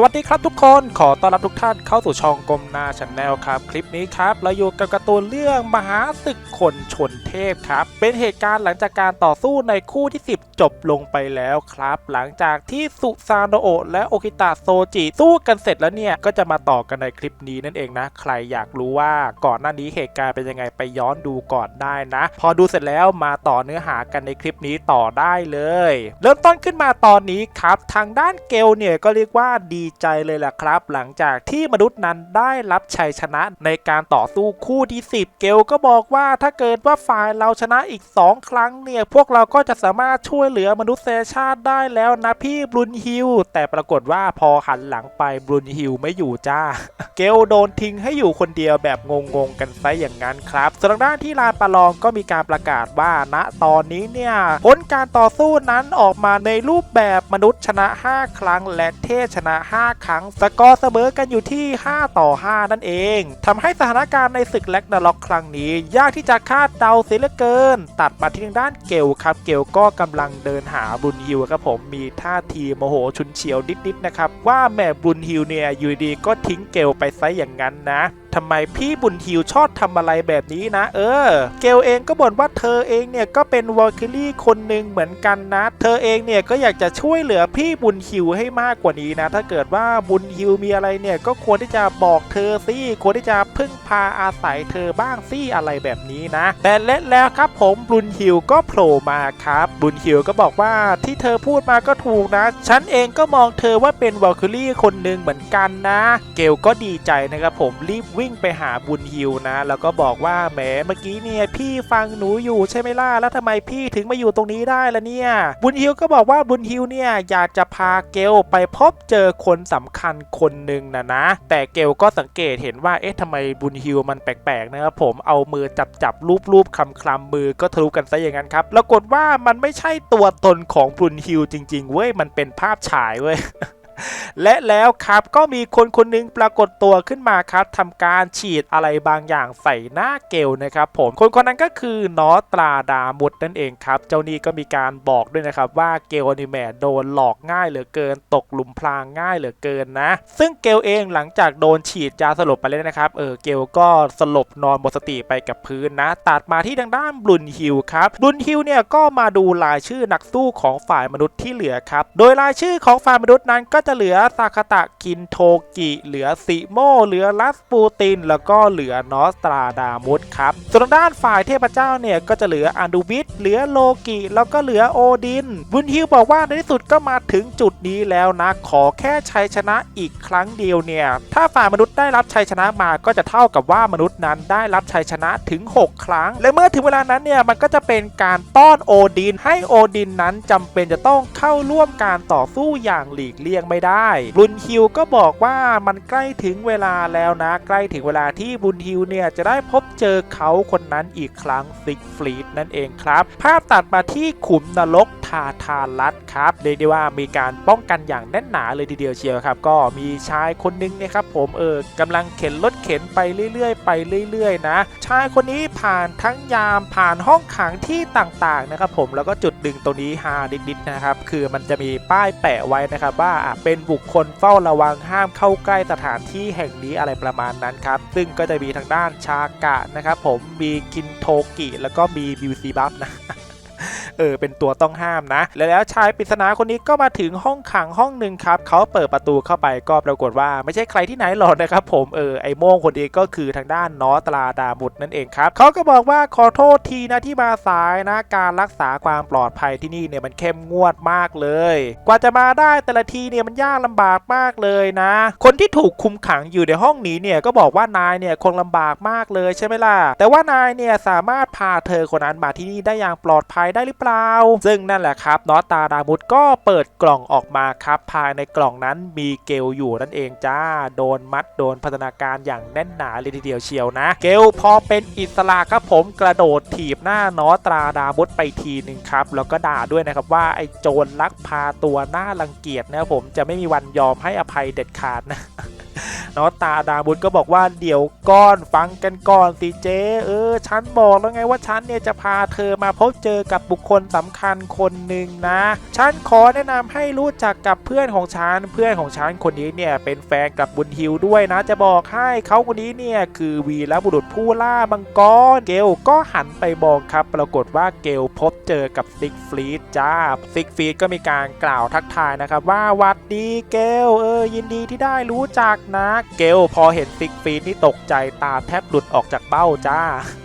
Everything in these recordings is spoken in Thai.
สวัสดีครับทุกคนขอต้อนรับทุกท่านเข้าสู่ช่องกลมนาชาแนลครับ คลิปนี้ครับเราอยู่กับการ์ตูนเรื่องมหาศึกคนชนเทพครับ เป็นเหตุการณ์หลังจากการต่อสู้ในคู่ที่ 10 จบลงไปแล้วครับ หลังจากที่สุซานโนโอะและโอคิตะโซจิสู้กันเสร็จแล้วเนี่ย ก็จะมาต่อกันในคลิปนี้นั่นเองนะ ใครอยากรู้ว่าก่อนหน้านี้เหตุการณ์เป็นยังไงไปย้อนดูก่อนได้นะ พอดูเสร็จแล้วมาต่อเนื้อหากันในคลิปนี้ต่อได้เลย เริ่มต้นขึ้นมาตอนนี้ครับ ทางด้านเกลเนี่ยก็เรียกว่าดีใจเลยแหละครับ หลังจากที่มนุษย์นั้นได้รับชัยชนะในการต่อสู้คู่ที่ 10 เกลก็บอกว่าถ้าเกิดว่าฝ่ายเราชนะอีก 2 ครั้งเนี่ย พวกเราก็จะสามารถช่วยเหลือมนุษยชาติได้แล้วนะพี่บรุนฮิลแต่ปรากฏว่าพอหันหลังไปบรุนฮิลไม่อยู่จ้า เกลโดนทิ้งให้อยู่คนเดียวแบบงงๆกันซะอย่างนั้นครับส่วนทางด้านที่ลานประลองก็มีการประกาศว่าณตอนนี้เนี่ยผลการต่อสู้นั้นออกมาในรูปแบบมนุษย์ชนะ 5 ครั้งและเทพชนะ 5ครั้ง สกอร์เสมอกันอยู่ที่ 5 ต่อ 5 นั่นเองทำให้สถานการณ์ในศึกแล็กนาล็อกครั้งนี้ ยากที่จะคาดเดาเสียเหลือเกิน ตัดมาที่ทางด้านเกลครับ เกลก็กำลังเดินหาบุญฮิวครับผมมีท่าทีโมโหชุนเฉียวนิดๆนะครับว่าแม่บุญฮิวเนี่ยอยู่ดีก็ทิ้งเกลไปซะอย่างนั้นนะทำไมพี่บุญฮิวชอบทำอะไรแบบนี้นะ เออ เกลเองก็บ่นว่าเธอเองเนี่ยก็เป็นวอลคิลี่คนหนึ่งเหมือนกันนะ เธอเองเนี่ยก็อยากจะช่วยเหลือพี่บุญฮิวให้มากกว่านี้นะ ถ้าเกิดว่าบุญฮิวมีอะไรเนี่ยก็ควรที่จะบอกเธอสิควรที่จะพึ่งพาอาศัยเธอบ้างสิอะไรแบบนี้นะ แต่เละแล้วครับผมบุญฮิวก็โผล่มาครับ บุญฮิวก็บอกว่าที่เธอพูดมาก็ถูกนะ ฉันเองก็มองเธอว่าเป็นวอลคิลี่คนหนึ่งเหมือนกันนะ เกลก็ดีใจนะครับผมรีบวิ่งไปหาบุญฮิวนะ แล้วก็บอกว่าแหมเมื่อกี้เนี่ยพี่ฟังหนูอยู่ใช่ไหมล่ะแล้วทำไมพี่ถึงมาอยู่ตรงนี้ได้ล่ะเนี่ยบุญฮิวก็บอกว่าบุญฮิวเนี่ยอยากจะพาเกลไปพบเจอคนสำคัญคนหนึ่งนะนะ แต่เกลก็สังเกตเห็นว่าเอ๊ะทำไมบุญฮิวมันแปลกๆนะครับผมเอามือจับจับรูปรูปคำคลำมือก็ทะลุกันซะอย่างนั้นครับปรากฏว่ามันไม่ใช่ตัวตนของบุญฮิวจริง ๆเว้ยมันเป็นภาพฉายเว้ย และแล้วครับก็มีคนคนหนึงปรากฏตัวขึ้นมาครับทำการฉีดอะไรบางอย่างใส่หน้าเกลนะครับผมคนคนนั้นก็คือนอตราดามุดนั่นเองครับ เจ้านี่ก็มีการบอกด้วยนะครับว่าเกลนี่แหมโดนหลอกง่ายเหลือเกิน ตกหลุมพรางง่ายเหลือเกินนะ ซึ่งเกลเองหลังจากโดนฉีดยาสลบไปแล้วนะครับเออเกลก็สลบนอนหมดสติไปกับพื้นนะตัดมาที่ทางด้านบลุนฮิลครับบลุนฮิลเนี่ยก็มาดูรายชื่อนักสู้ของฝ่ายมนุษย์ที่เหลือครับโดยรายชื่อของฝ่ายมนุษย์นั้นก็จะเหลือซาคาตะคินโทกิ เหลือซิโม เหลือลัสปูติน แล้วก็เหลือนอสตราดามุสครับ ส่วนทางด้านฝ่ายเทพเจ้าเนี่ย ก็จะเหลืออันดูบิสเหลือโลกิ แล้วก็เหลือโอดิน บุญฮิวบอกว่าในที่สุดก็มาถึงจุดนี้แล้วนะ ขอแค่ชัยชนะอีกครั้งเดียวเนี่ย ถ้าฝ่ายมนุษย์ได้รับชัยชนะมาก็จะเท่ากับว่ามนุษย์นั้นได้รับชัยชนะถึง 6 ครั้ง และเมื่อถึงเวลานั้นเนี่ยมันก็จะเป็นการต้อนโอดิน ให้โอดินนั้นจำเป็นจะต้องเข้าร่วมการต่อสู้อย่างหลีกเลี่ยงไม่ได้ บุญฮิวก็บอกว่ามันใกล้ถึงเวลาแล้วนะ ใกล้ถึงเวลาที่บุญฮิวเนี่ยจะได้พบเจอเขาคนนั้นอีกครั้งซิกฟรีดนั่นเองครับ ภาพตัดมาที่ขุมนรก ทาทารัตครับเรียกได้ว่ามีการป้องกันอย่างแน่นหนาเลยทีเดียวเชียวครับ ก็มีชายคนนึงเนะครับผมเออกำลังเข็นรถเข็นไปเรื่อยๆ ไปเรื่อยๆ นะ ชายคนนี้ผ่านทั้งยามผ่านห้องขังที่ต่างๆนะครับผมแล้วก็จุดดึงตรงนี้ฮาดิดๆนะครับคือมันจะมีป้ายแปะไว้นะครับว่าเป็นบุคคลเฝ้าระวังห้ามเข้าใกล้สถานที่แห่งนี้อะไรประมาณนั้นครับซึ่งก็จะมีทางด้านชากะนะครับผมมีคินโทกิแล้วก็มีบิวซีบัฟนะ เออเป็นตัวต้องห้ามนะ แล้วชายปริศนาคนนี้ก็มาถึงห้องขังห้องหนึ่งครับเขาเปิดประตูเข้าไปก็ปรากฏว่าไม่ใช่ใครที่ไหนหรอกนะครับผมเออไอโม่งคนนี้ก็คือทางด้านนอตราดามุดนั่นเองครับเขาก็บอกว่าขอโทษทีนะที่มาสายนะการรักษาความปลอดภัยที่นี่เนี่ยมันเข้มงวดมากเลย กว่าจะมาได้แต่ละทีเนี่ยมันยากลำบากมากเลยนะ คนที่ถูกคุมขังอยู่ในห้องนี้เนี่ยก็บอกว่านายเนี่ยคงลำบากมากเลยใช่ไหมล่ะแต่ว่านายเนี่ยสามารถพาเธอคนนั้นมาที่นี่ได้อย่างปลอดภัยได้หรือเปล่าซึ่งนั่นแหละครับนอตตาดามุดก็เปิดกล่องออกมาครับภายในกล่องนั้นมีเกลอยู่นั่นเองจ้า โดนมัดโดนพัฒนาการอย่างแน่นหนาเลยทีเดียวเชียวนะ เกลพอเป็นอิสระครับผมกระโดดถีบหน้านอตราดามุดไปทีหนึ่งครับแล้วก็ด่าด้วยนะครับว่าไอ้โจรลักพาตัวหน้ารังเกียจนะผมจะไม่มีวันยอมให้อภัยเด็ดขาดนะ นอตตาดาบุญก็บอกว่าเดี๋ยวก่อนฟังกันก่อนสิเจเออฉันบอกแล้วไงว่าฉันเนี่ยจะพาเธอมาพบเจอกับบุคคลสำคัญคนหนึ่งนะฉันขอแนะนำให้รู้จักกับเพื่อนของฉันเพื่อนของฉันคนนี้เนี่ยเป็นแฟนกับบุญฮิวด้วยนะ จะบอกให้เขาคนนี้เนี่ยคือวีรบุรุษผู้ล่ามังกรเกลก็หันไปบอกครับ ปรากฏว่าเกลพบเจอกับซิกฟรีดจ้าซิกฟรีดก็มีการกล่าวทักทายนะครับว่าวัดดีเกลเออยินดีที่ได้รู้จักนะเกลพอเห็นซิกฟรีดนี่ตกใจตาแทบหลุดออกจากเบ้าจ้า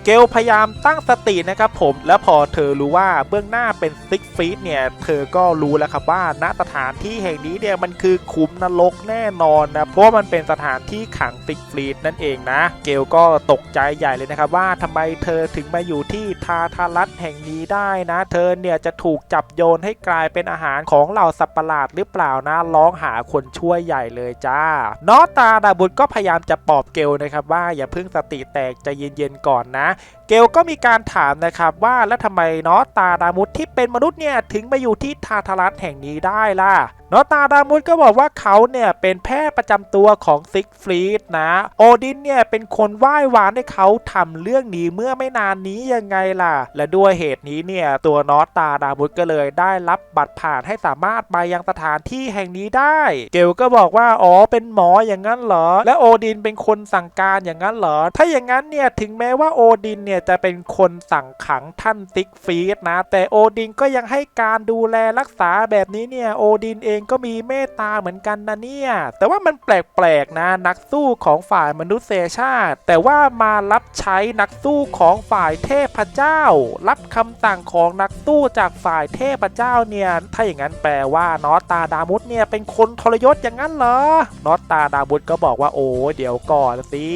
เกลพยายามตั้งสตินะครับผมแล้วพอเธอรู้ว่าเบื้องหน้าเป็นซิกฟรีดเนี่ย เธอก็รู้แล้วครับว่าณสถานที่แห่งนี้เนี่ยมันคือขุมนรกแน่นอนนะเพราะมันเป็นสถานที่ขังซิกฟรีดนั่นเองนะ เกลก็ตกใจใหญ่เลยนะครับว่าทำไมเธอถึงมาอยู่ที่ทาทารัสแห่งนี้ได้นะ เธอเนี่ยจะถูกจับโยนให้กลายเป็นอาหารของเหล่าสัตว์ประหลาดหรือเปล่านะร้องหาคนช่วยใหญ่เลยจ้านอตตาดาบุตรก็พยายามจะปลอบเกลนะครับว่าอย่าเพิ่งสติแตกใจเย็นๆก่อนนะ เกลก็มีการถามนะครับว่าแล้วทำไมเนาะตาดามุดที่เป็นมนุษย์เนี่ยถึงมาอยู่ที่ทาทารัสแห่งนี้ได้ล่ะ นอตตาดามุดก็บอกว่าเขาเนี่ยเป็นแพทย์ประจำตัวของซิกฟรีดนะ โอดินเนี่ยเป็นคนไหว้วานให้เขาทำเรื่องนี้เมื่อไม่นานนี้ยังไงล่ะ และด้วยเหตุนี้เนี่ยตัวนอตตาดามุดก็เลยได้รับบัตรผ่านให้สามารถไปยังสถานที่แห่งนี้ได้ เกลก็บอกว่าอ๋อเป็นหมออย่างนั้นเหรอ และโอดินเป็นคนสั่งการอย่างนั้นเหรอ ถ้าอย่างนั้นเนี่ยถึงแม้ว่าโอดินเนี่ยจะเป็นคนสั่งขังท่านซิกฟรีดนะ แต่โอดินก็ยังให้การดูแลรักษาแบบนี้เนี่ยโอดินเองก็มีเมตตาเหมือนกันนะเนี่ย แต่ว่ามันแปลกๆนะนักสู้ของฝ่ายมนุษยชาติ แต่ว่ามารับใช้นักสู้ของฝ่ายเทพเจ้า รับคำสั่งของนักสู้จากฝ่ายเทพเจ้าเนี่ยถ้าอย่างนั้นแปลว่านอตตาดามุดเนี่ยเป็นคนทรยศอย่างนั้นเหรอนอตตาดามุดก็บอกว่าโอ้เดี๋ยวก่อนสิ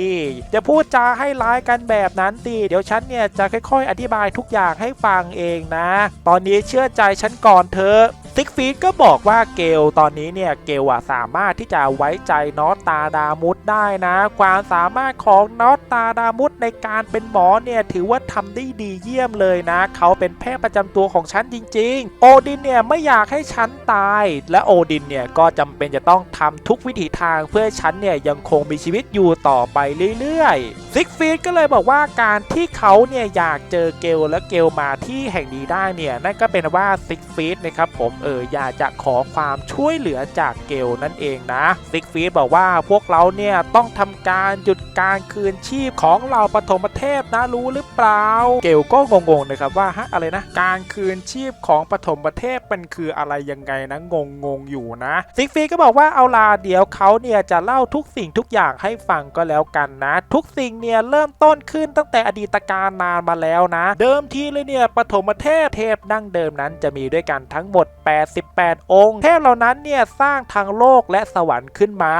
จะพูดจาให้ร้ายกันแบบนั้นสิเดี๋ยวฉันเนี่ยจะค่อย ๆ อธิบายทุกอย่างให้ฟังเองนะ ตอนนี้เชื่อใจฉันก่อนเถอะ ซิกฟีดก็บอกว่าเกลตอนนี้เนี่ยเกลอะสามารถที่จะไว้ใจนอตตาดามุดได้นะ ความสามารถของนอตตาดามุดในการเป็นหมอเนี่ยถือว่าทำได้ดีเยี่ยมเลยนะ เขาเป็นแพทย์ประจำตัวของฉันจริง ๆ โอดินเนี่ยไม่อยากให้ฉันตาย และโอดินเนี่ยก็จำเป็นจะต้องทำทุกวิถีทางเพื่อฉันเนี่ยยังคงมีชีวิตอยู่ต่อไปเรื่อยๆซิกฟีดก็เลยบอกว่าการที่เขาเนี่ยอยากเจอเกลและเกลมาที่แห่งนี้ได้เนี่ยนั่นก็เป็นว่าซิกฟีดนะครับผมอออยากจะขอความช่วยเหลือจากเกลนั่นเองนะซิกฟีดบอกว่าพวกเราเนี่ยต้องทำการหยุดการคืนชีพของเราปฐมเทพนะรู้หรือเปล่า เกลก็งงๆนะครับว่าฮะอะไรนะ การคืนชีพของปฐมเทพมันคืออะไรยังไงนะงงงๆอยู่นะซิกฟีก็บอกว่าเอาลาเดี๋ยวเขาเนี่ยจะเล่าทุกสิ่งทุกอย่างให้ฟังก็แล้วกันนะ ทุกสิ่งเนี่ยเริ่มต้นขึ้นตั้งแต่อดีตการนานมาแล้วนะ เดิมทีเลยเนี่ยปฐมเทพเทพดั้งเดิมนั้นจะมีด้วยกันทั้งหมด88องค์ เทพเหล่านั้นเนี่ยสร้างทางโลกและสวรรค์ขึ้นมา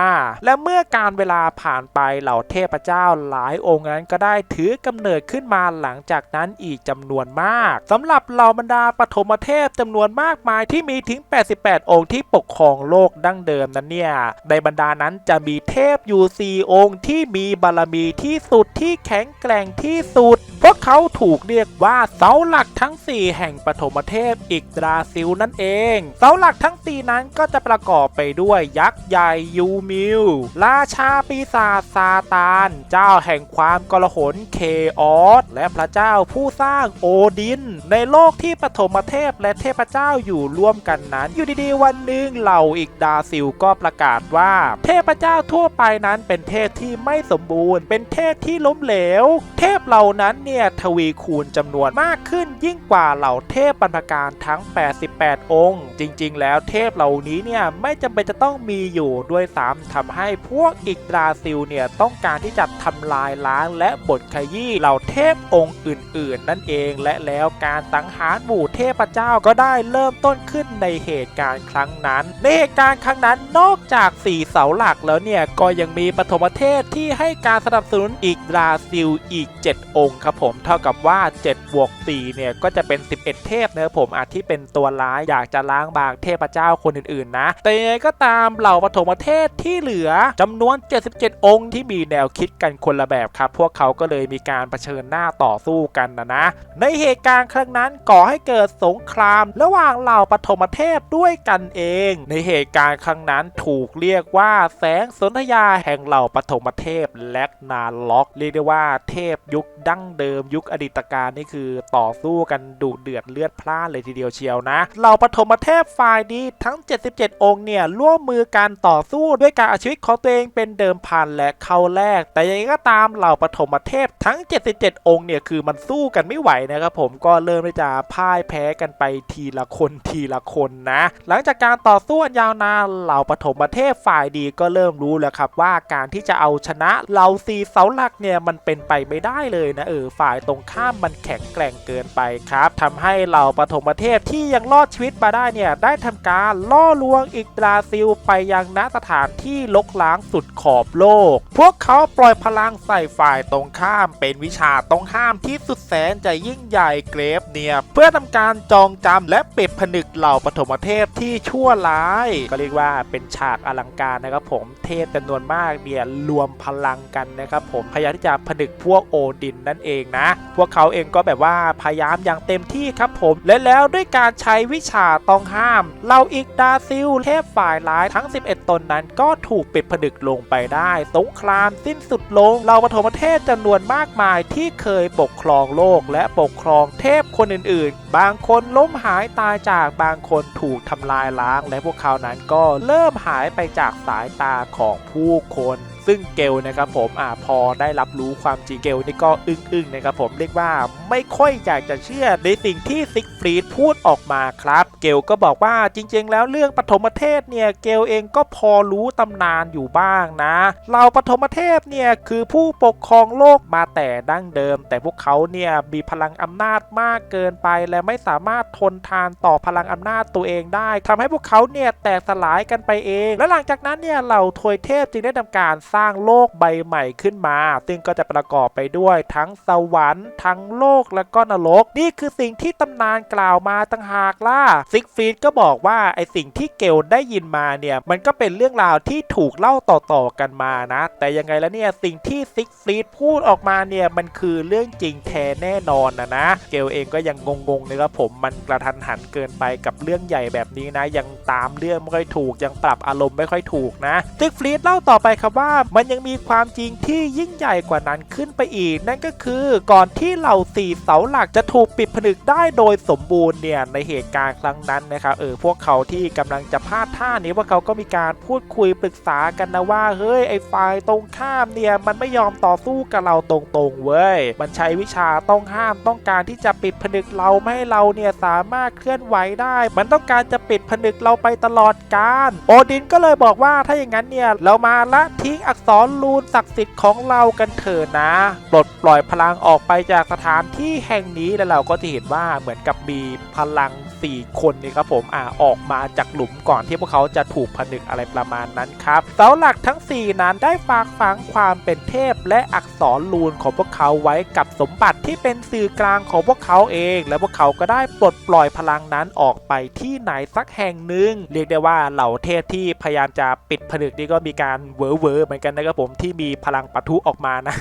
และเมื่อการเวลาผ่านไปเหล่าเทพเจ้าหลายองค์นั้นก็ได้ถือกำเนิดขึ้นมาหลังจากนั้นอีกจำนวนมากสำหรับเหล่าบรรดาปฐมเทพจำนวนมากมายที่มีถึง 88 องค์ที่ปกครองโลกดั้งเดิมนั้นเนี่ยในบรรดานั้นจะมีเทพอยู่4องค์ที่มีบารมีที่สุดที่แข็งแกร่งที่สุด วกเขาถูกเรียกว่าเสาหลักทั้ง 4 แห่งปฐมเทพอิกดราซิลนั่นเอง เสาหลักทั้ง 4 นั้นก็จะประกอบไปด้วยยักษ์ใหญ่ยูมิลราชาปีศาจซาตาน เจ้าแห่งความกลหนเคออสและพระเจ้าผู้สร้างโอดิน ในโลกที่ปฐมเทพและเทพเจ้าอยู่ร่วมกันนั้น อยู่ดีๆ วันหนึ่งเหล่าอิกดาซิลก็ประกาศว่า เทพเจ้าทั่วไปนั้นเป็นเทพที่ไม่สมบูรณ์ เป็นเทพที่ล้มเหลว เทพเหล่านั้นเนี่ยทวีคูณจำนวนมากขึ้น ยิ่งกว่าเหล่าเทพบรรพการทั้ง 88 องค์ จริง ๆ แล้วเทพเหล่านี้เนี่ยไม่จำเป็นจะต้องมีอยู่ด้วยซ้ำทำให้พวกอิกดราซิลเนี่ยต้องการที่จะทำลายล้างและบทขยี้เหล่าเทพองค์อื่น ๆ นั่นเองและแล้วการสังหารหมู่เทพเจ้าก็ได้เริ่มต้นขึ้นในเหตุการณ์ครั้งนั้น ในเหตุการณ์ครั้งนั้นนอกจากสี่เสาหลักแล้วเนี่ยก็ยังมีปฐมเทพที่ให้การสนับสนุนอีกดราซิลอีก 7 องค์ครับผมเท่ากับว่า7บวก4เนี่ยก็จะเป็น 11 เทพนะครับผมอาที่เป็นตัวร้ายอยากจะล้างบางเทพเจ้าคนอื่นๆนะ แต่ยังไงก็ตามเหล่าปฐมเทพที่เหลือจำนวน 77 องค์ที่มีแนวคิดกันคนละแบบครับ พวกเขาก็เลยมีการเผชิญหน้าต่อสู้กันนะนะ ในเหตุการณ์ครั้งนั้นก่อให้เกิดสงคราม ระหว่างเหล่าปฐมเทพด้วยกันเอง ในเหตุการณ์ครั้งนั้นถูกเรียกว่าแสงสนธยาแห่งเหล่าปฐมเทพและนาล็อก เรียกได้ว่าเทพยุคดั้งเดิมยุคอดีตการนี่คือต่อสู้กันดุเดือดเลือดพล่านเลยทีเดียวเชียวนะเหล่าปฐมเทพฝ่ายดีทั้ง 77 องค์เนี่ยร่วมมือการต่อสู้ด้วยการเอาชีวิตของตัวเองเป็นเดิมพันและเข้าแรก แต่ยังไงก็ตามเหล่าปฐมเทพทั้ง 77 องค์เนี่ยคือมันสู้กันไม่ไหวนะครับผมก็เริ่มที่จะพ่ายแพ้กันไปทีละคนทีละคนนะ หลังจากการต่อสู้อันยาวนานเหล่าปฐมเทพฝ่ายดีก็เริ่มรู้แล้วครับว่าการที่จะเอาชนะเหล่าซีเสาหลักเนี่ยมันเป็นไปไม่ได้เลยนะเออฝ่ายายตรงข้ามมันแข็งแกร่งเกินไปครับทำให้เหล่าปฐมเทพที่ยังรอดชีวิตมาได้เนี่ยได้ทำการล่อลวงอีกบราซิลไปยังณสถานที่ลกล้างสุดขอบโลก พวกเขาปล่อยพลังใส่ฝ่ายตรงข้ามเป็นวิชาต้องห้ามที่สุดแสนจะยิ่งใหญ่เกรฟเนี่ยเพื่อทำการจองจำและปิดผนึกเหล่าปฐมเทพที่ชั่วร้าย ก็เรียกว่าเป็นฉากอลังการนะครับผมเทพจำนวนมากเนี่ยรวมพลังกันนะครับผมพยายามที่จะผนึกพวกโอดินนั่นเองนะพวกเขาเองก็แบบว่าพยายามอย่างเต็มที่ครับผม และแล้วด้วยการใช้วิชาต้องห้ามเหล่าอีกดาซิลเทพฝ่ายร้ายทั้ง 11 ตนนั้น ก็ถูกปิดผนึกลงไปได้ สงครามสิ้นสุดลงเหล่าปฐมเทพจำนวนมากมายที่เคยปกครองโลกและปกครองเทพคนอื่นๆ บางคนล้มหายตายจากบางคนถูกทำลายล้าง และพวกเขานั้นก็เริ่มหายไปจากสายตาของผู้คน ซึ่งเกลนะครับผมอ่าพอได้รับรู้ความจริงเกลนี่ก็อึ้งๆนะครับผมเรียกว่าไม่ค่อยอยากจะเชื่อในสิ่งที่ซิกฟรีดพูดออกมาครับ เกลก็บอกว่าจริง ๆ แล้วเรื่องปฐมเทพเนี่ยเกลเองก็พอรู้ตำนานอยู่บ้างนะเราปฐมเทพเนี่ยคือผู้ปกครองโลกมาแต่ดั้งเดิม แต่พวกเขาเนี่ยมีพลังอำนาจมากเกินไปและไม่สามารถทนทานต่อพลังอำนาจตัวเองได้ทำให้พวกเขาเนี่ยแตกสลายกันไปเอง และหลังจากนั้นเนี่ยเหล่าทวยเทพจึงได้ทำการสร้างโลกใบใหม่ขึ้นมา ซึ่งก็จะประกอบไปด้วยทั้งสวรรค์ทั้งโลกและก็นรก นี่คือสิ่งที่ตำนานกล่าวมาตั้งหากล่ะซิกฟรีดก็บอกว่าไอสิ่งที่เกลได้ยินมาเนี่ยมันก็เป็นเรื่องราวที่ถูกเล่าต่อๆกันมานะ แต่ยังไงแล้วเนี่ยสิ่งที่ซิกฟรีดพูดออกมาเนี่ยมันคือเรื่องจริงแท้แน่นอนนะนะ เกลเองก็ยังงงๆนะครับผมมันกระทันหันเกินไปกับเรื่องใหญ่แบบนี้นะ ยังตามเรื่องไม่ค่อยถูกยังปรับอารมณ์ไม่ค่อยถูกนะซิกฟรีดเล่าต่อไปครับว่ามันยังมีความจริงที่ยิ่งใหญ่กว่านั้นขึ้นไปอีก นั่นก็คือก่อนที่เหล่าสี่เสาหลักจะถูกปิดผนึกได้โดยสมบูรณ์เนี่ยในเหตุการณ์ครั้งนั้นนะครับเออพวกเขาที่กำลังจะพลาดท่านี้ว่าเขาก็มีการพูดคุยปรึกษากันนะว่าเฮ้ยไอ้ฝ่ายตรงข้ามเนี่ยมันไม่ยอมต่อสู้กับเราตรงๆเว้ยมันใช้วิชาต้องห้ามต้องการที่จะปิดผนึกเราไม่ให้เราเนี่ยสามารถเคลื่อนไหวได้ มันต้องการจะปิดผนึกเราไปตลอดกาลโอดินก็เลยบอกว่าถ้าอย่างนั้นเนี่ยเรามาละทิ้งอักษรรูนศักดิ์สิทธิ์ของเรากันเถอะนะปลดปล่อยพลังออกไปจากสถานที่แห่งนี้แล้วเราก็จะเห็นว่าเหมือนกับมีพลัง 4 คนนี่ครับผมอ่าออกมาจากหลุมก่อนที่พวกเขาจะถูกผนึกอะไรประมาณนั้นครับเสาหลักทั้ง 4 นั้นได้ฝากฝังความเป็นเทพ และอักษรรูนของพวกเขาไว้กับสมบัติที่เป็นสื่อกลางของพวกเขาเอง และพวกเขาก็ได้ปลดปล่อยพลังนั้นออกไปที่ไหนสักแห่งหนึ่ง เรียกได้ว่าเหล่าเทพที่พยายามจะปิดผนึกนี่ก็มีการเวอร์เวอร์เหมือนกันนะครับผมที่มีพลังปะทุออกมานะ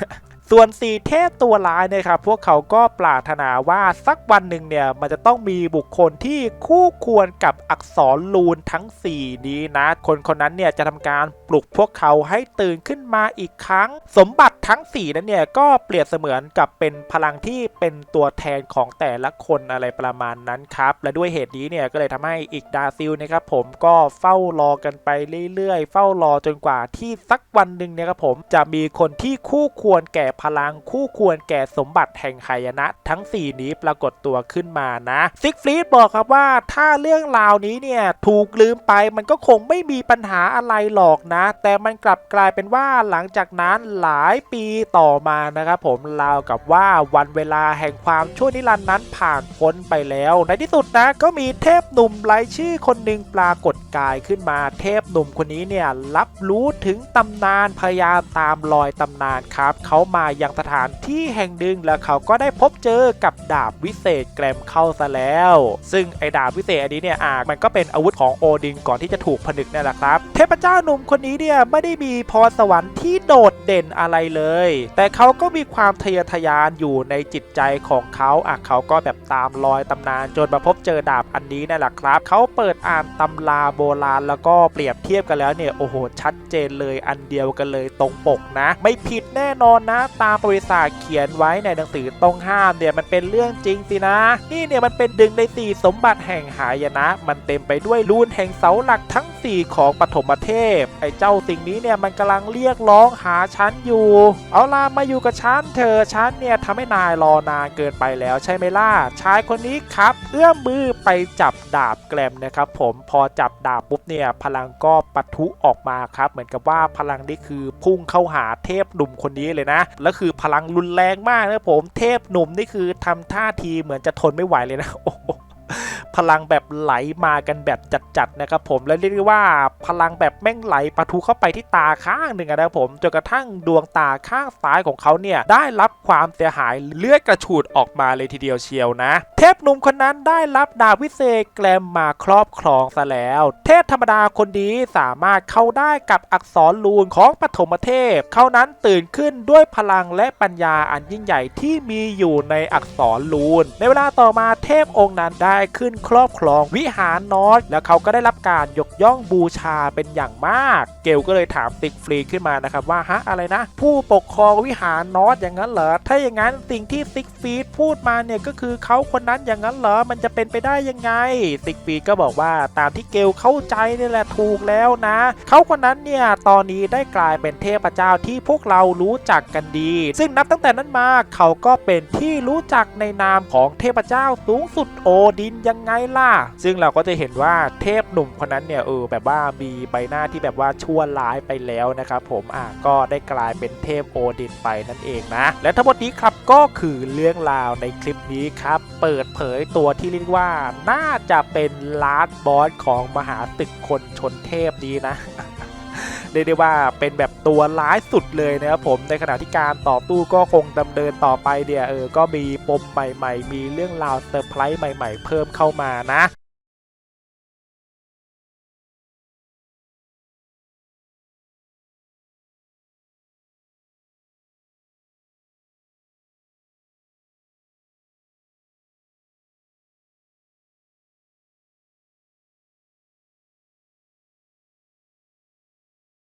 ส่วนสีเทพตัวร้ายเนะครับพวกเขาก็ปรารถนาว่าสักวันหนึ่งเนี่ยมันจะต้องมีบุคคลที่คู่ควรกับอักษรลูนทั้ง 4 นี้นะ คนคนนั้นเนี่ยจะทำการปลุกพวกเขาให้ตื่นขึ้นมาอีกครั้ง สมบัติ ทั้ง 4 นั้นเนี่ย ก็เปรียบเสมือนกับเป็นพลังที่เป็นตัวแทนของแต่ละคนอะไรประมาณนั้นครับ และด้วยเหตุนี้เนี่ย ก็เลยทำให้อีกดาซิลนะครับผมก็เฝ้ารอกันไปเรื่อยๆ เฝ้ารอจนกว่าที่สักวันหนึ่งเนี่ยครับผมจะมีคนที่คู่ควรแก่พลังคู่ควรแก่สมบัติแห่งไหายนะ ทั้ง 4 นี้ปรากฏตัวขึ้นมานะซิกฟรีดบอกครับว่าถ้าเรื่องราวนี้เนี่ยถูกลืมไปมันก็คงไม่มีปัญหาอะไรหรอกนะ แต่มันกลับกลายเป็นว่าหลังจากนั้นหลายปีปีต่อมานะครับผมราวกับว่าวันเวลาแห่งความชั่วนิรันดร์นั้นผ่านพ้นไปแล้ว ในที่สุดนะก็มีเทพหนุ่มไร้ชื่อคนหนึ่งปรากฏกายขึ้นมาเทพหนุ่มคนนี้เนี่ยรับรู้ถึงตำนานพยายามตามรอยตำนานครับเขามายังสถานที่แห่งหนึ่งแล้วเขาก็ได้พบเจอกับดาบวิเศษแกรมเข้าซะแล้ว ซึ่งไอ้ดาบวิเศษอันนี้เนี่ยอะมันก็เป็นอาวุธของโอดินก่อนที่จะถูกผนึกนี่แหละครับ เทพเจ้าหนุ่มคนนี้เนี่ยไม่ได้มีพรสวรรค์ที่โดดเด่นอะไรเลยแต่เขาก็มีความทะเยอทะยานอยู่ในจิตใจของเขาอะเขาก็แบบตามรอยตำนานจนมาพบเจอดาบอันนี้นั่นแหละครับเขาเปิดอ่านตำราโบราณแล้วก็เปรียบเทียบกันแล้วเนี่ยโอ้โหชัดเจนเลยอันเดียวกันเลยตรงปกนะ ไม่ผิดแน่นอนนะ ตามบริษัทเขียนไว้ในหนังสือต้องห้ามเนี่ยมันเป็นเรื่องจริงสินะ นี่เนี่ยมันเป็นดึงในสี่สมบัติแห่งหายนะ มันเต็มไปด้วยรูนแห่งเสาหลักทั้ง 4 ของปฐมเทพ ไอ้เจ้าสิ่งนี้เนี่ยมันกำลังเรียกร้องหาฉันอยู่เอาล่ะมาอยู่กับฉันเธอฉันเนี่ยทำให้นายรอนานเกินไปแล้วใช่ไหมล่ะชายคนนี้ครับ เอื้อมมือไปจับดาบแกรมนะครับผมพอจับดาบปุ๊บเนี่ยพลังก็ปะทุออกมาครับ เหมือนกับว่าพลังนี่คือพุ่งเข้าหาเทพหนุ่มคนนี้เลยนะแล้วคือพลังรุนแรงมากนะผมเทพหนุ่มนี่คือทำท่าทีเหมือนจะทนไม่ไหวเลยนะโอ้โพลังแบบไหลมากันแบบจัดๆนะครับผมและเรียกได้ว่าพลังแบบแม่งไหลปะทุเข้าไปที่ตาข้างหนึ่งนะครับผมจนกระทั่งดวงตาข้างซ้ายของเขาเนี่ยได้รับความเสียหายเลือดกระฉูดออกมาเลยทีเดียวเชียวนะ เทพหนุ่มคนนั้นได้รับดาบวิเศษแกลมมาครอบครองซะแล้ว เทพธรรมดาคนนี้สามารถเข้าได้กับอักษรรูนของปฐมเทพ เขานั้นตื่นขึ้นด้วยพลังและปัญญาอันยิ่งใหญ่ที่มีอยู่ในอักษรรูน ในเวลาต่อมาเทพองค์นั้นได้ขึ้นครอบครองวิหารนอตแล้วเขาก็ได้รับการยกย่องบูชาเป็นอย่างมาก เกลก็เลยถามติ๊กฟรีขึ้นมานะครับว่าฮะอะไรนะ ผู้ปกครองวิหารนอตอย่างนั้นเหรอถ้าอย่างนั้นสิ่งที่ซิกฟรีพูดมาเนี่ยก็คือเขาคนนั้นอย่างนั้นเหรอมันจะเป็นไปได้ยังไงซิกฟรีก็บอกว่าตามที่เกลเข้าใจนี่แหละถูกแล้วนะเขาคนนั้นเนี่ยตอนนี้ได้กลายเป็นเทพเจ้าที่พวกเรารู้จักกันดี ซึ่งนับตั้งแต่นั้นมาเขาก็เป็นที่รู้จักในนามของเทพเจ้าสูงสุดโอดินยังไงล่ะ ซึ่งเราก็จะเห็นว่าเทพหนุ่มคนนั้นเนี่ยเออแบบว่ามีใบหน้าที่แบบว่าชั่วร้ายไปแล้วนะครับผมอะก็ได้กลายเป็นเทพโอดินไปนั่นเองนะ และทั้งหมดนี้ครับก็คือเรื่องราวในคลิปนี้ครับเปิดเผยตัวที่เรียกว่าน่าจะเป็นลาสบอสของมหาตึกคนชนเทพนี้นะ เรียกได้ว่าเป็นแบบตัวร้ายสุดเลยนะครับผมในขณะที่การต่อตู้ก็คงดำเนินต่อไปเดี๋ยเออก็มีปมใหม่ ๆ มีเรื่องราวเซอร์ไพรส์ใหม่ ๆ เพิ่มเข้ามานะ